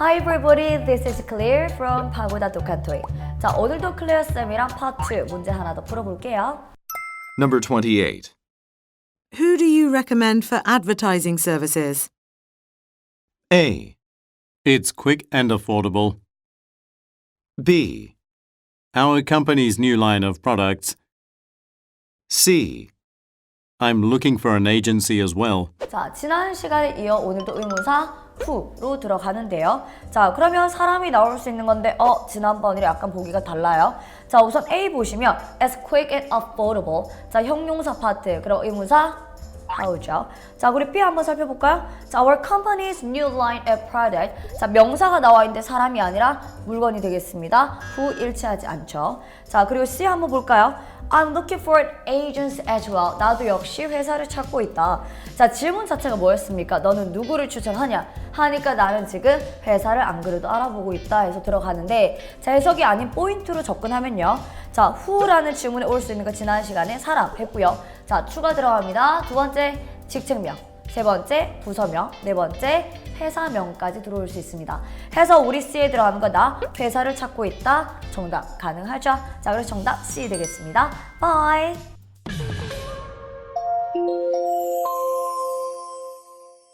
Hi everybody, this is Clear from 파보다 똑같토이. 자, 오늘도 클레어 쌤이랑 파트 2 문제 하나 더 풀어볼게요. Number 28. Who do you recommend for advertising services? A. It's quick and affordable. B. Our company's new line of products. C. I'm looking for an agency as well. 자, 지난 시간에 이어 오늘도 의문사 who로 들어가는데요. 자, 그러면 사람이 나올 수 있는 건데, 어, 지난번이랑 약간 보기가 달라요. 자, 우선 A 보시면 as quick and affordable. 자, 형용사 파트. 그럼 의문사 how죠. 자, 우리 B 한번 살펴볼까요? 자, our company's new line of product. 자, 명사가 나와 있는데 사람이 아니라 물건이 되겠습니다. who 일치하지 않죠. 자, 그리고 C 한번 볼까요? I'm looking for an agent as well. 나도 역시 회사를 찾고 있다. 자, 질문 자체가 뭐였습니까? 너는 누구를 추천하냐? 하니까 나는 지금 회사를 안 그래도 알아보고 있다 해서 들어가는데 자, 해석이 아닌 포인트로 접근하면요. 자, who라는 질문에 올 수 있는 거 지난 시간에 사람 했고요. 자, 추가 들어갑니다. 두 번째, 직책명. 세 번째, 부서명. 네 번째, 회사명까지 들어올 수 있습니다. 해서 우리 C에 들어가는 거다. 회사를 찾고 있다. 정답 가능하죠? 자, 그래서 정답 C 되겠습니다. Bye!